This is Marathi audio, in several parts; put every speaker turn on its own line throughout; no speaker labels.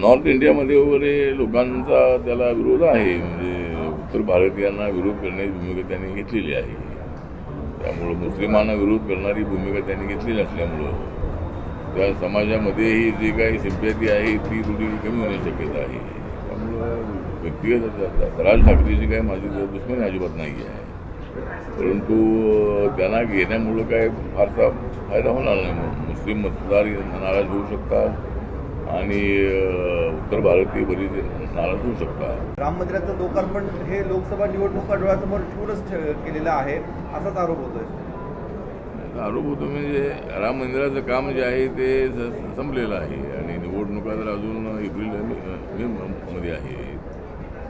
नॉर्थ इंडियामध्ये वगैरे लोकांचा त्याला विरोध आहे. म्हणजे उत्तर भारतीयांना विरोध करण्याची भूमिका त्यांनी घेतलेली आहे. त्यामुळं मुस्लिमांना विरोध करणारी भूमिका त्यांनी घेतलेली असल्यामुळं त्या समाजामध्येही जी काही सिंपॅथी आहे ती थोडी कमी होण्याची शक्यता आहे. त्यामुळं व्यक्तिगत राज ठाकरेची काही माझी दुश्मनी अजिबात नाही आहे परंतु त्यांना घेण्यामुळं काय फारसा फायदा होणार नाही मुस्लिम मतदार नाराज होऊ शकतात. आणि उत्तर भारतीय बरीच नाराज होऊ शकतात
राम मंदिराचं लोकार्पण हे लोकसभा निवडणुका डोळ्यासमोर ठेवूनच केलेलं आहे. असाच आरोप होतोय.
आरोप होतो म्हणजे राम मंदिराचं काम जे आहे ते संपलेलं आहे. आणि निवडणुका तर अजून एप्रिल मे मध्ये आहे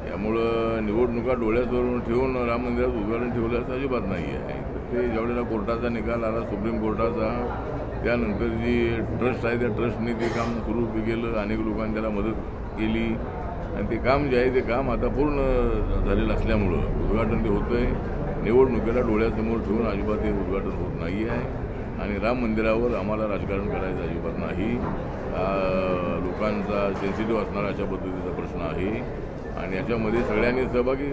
त्यामुळं निवडणुका डोळ्यासमोर ठेवून राम मंदिराचं उद्घाटन ठेवलं असं अजिबात नाही आहे. ते ज्यावेळेला कोर्टाचा निकाल आला सुप्रीम कोर्टाचा त्यानंतर जी ट्रस्ट आहे त्या ट्रस्टने ते काम सुरू केलं अनेक लोकांनी त्याला मदत केली. आणि ते काम जे आहे ते काम आता पूर्ण झालेलं असल्यामुळं उद्घाटन ते होतं आहे निवडणुकीला डोळ्यासमोर ठेवून अजिबात हे उद्घाटन होत नाही आहे आणि राम मंदिरावर आम्हाला राजकारण करायचं अजिबात नाही. लोकांचा सेन्सिटिव्ह असणारा अशा पद्धतीचा प्रश्न आहे. आणि याच्यामध्ये सगळ्यांनी सहभागी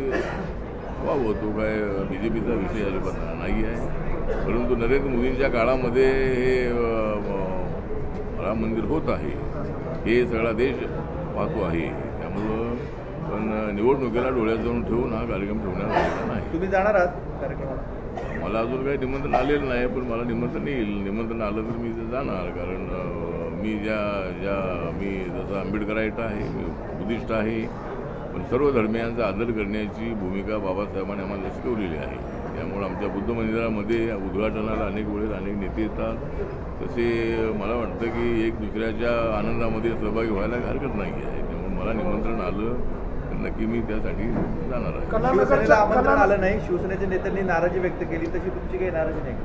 व्हावं तो काय बी जे पीचा विषय अजिबात नाही आहे. परंतु नरेंद्र मोदींच्या काळामध्ये हे राम मंदिर होत आहे. हे सगळा देश पाहतो आहे. त्यामुळं पण निवडणुकीला डोळ्याजवळ ठेवून हा कार्यक्रम ठेवण्यात आलेला नाही.
तुम्ही जाणार आहात कार्यक्रमाला?
मला अजून काही निमंत्रण आलेलं नाही पण मला निमंत्रण येईल. निमंत्रण आलं तर मी जाणार. कारण मी ज्या ज्या मी जसं आंबेडकराईट आहे मी बुद्धिस्ट आहे सर्व धर्मियांचा आदर करण्याची भूमिका बाबासाहेबांनी आम्हाला शिकवलेली आहे. त्यामुळे आमच्या बुद्ध मंदिरामध्ये उद्घाटनाला अनेक वेळेस अनेक नेते येतात. तसे मला वाटतं की एक दुसऱ्याच्या आनंदामध्ये सहभागी व्हायला हरकत नाही आहे. त्यामुळे मला निमंत्रण आलं तर नक्की मी त्यासाठी जाणार आहे.
शिवसेनेला आमंत्रण आलं नाही. शिवसेनेच्या नेत्यांनी नाराजी व्यक्त केली. तशी तुमची काही नाराजी नाही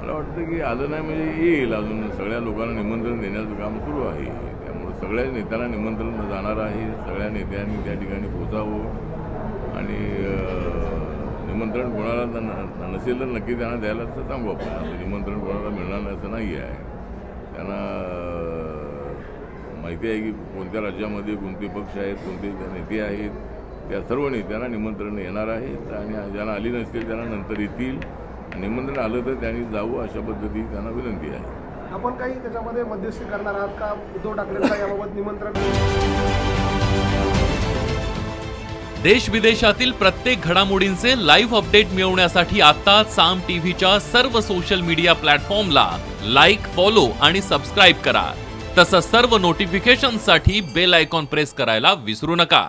मला वाटतं की आलं नाही म्हणजे येईल. अजून सगळ्या लोकांना निमंत्रण देण्याचं काम सुरू आहे. त्यामुळे सगळ्या नेत्यांना निमंत्रण जाणार आहे. सगळ्या नेत्यांनी त्या ठिकाणी पोचावं आणि निमंत्रण कोणाला न- नसेल तर नक्की त्यांना द्यायला असं सांगू आपण. असं निमंत्रण कोणाला मिळणार नाही असं नाही आहे त्यांना माहिती आहे की कोणत्या राज्यामध्ये कोणते पक्ष आहेत कोणते नेते आहेत. त्या सर्व नेत्यांना निमंत्रण येणार आहेत आणि ज्यांना आली नसतील त्यांना नंतर येतील. निमंत्रण आलं तर त्यांनी जावं अशा पद्धती त्यांना विनंती आहे.
आपण काही त्याच्यामध्ये मध्यस्थी करणार आहात का? उद्धव ठाकरेंना याबाबत निमंत्रण.
देश विदेशातील प्रत्येक घडामोडींचे लाईव्ह अपडेट मिळवण्यासाठी आता साम टीव्हीच्या सर्व सोशल मीडिया प्लॅटफॉर्मला लाईक फॉलो आणि सबस्क्राईब करा. तसंच सर्व नोटिफिकेशनसाठी बेल आयकॉन प्रेस करायला विसरू नका.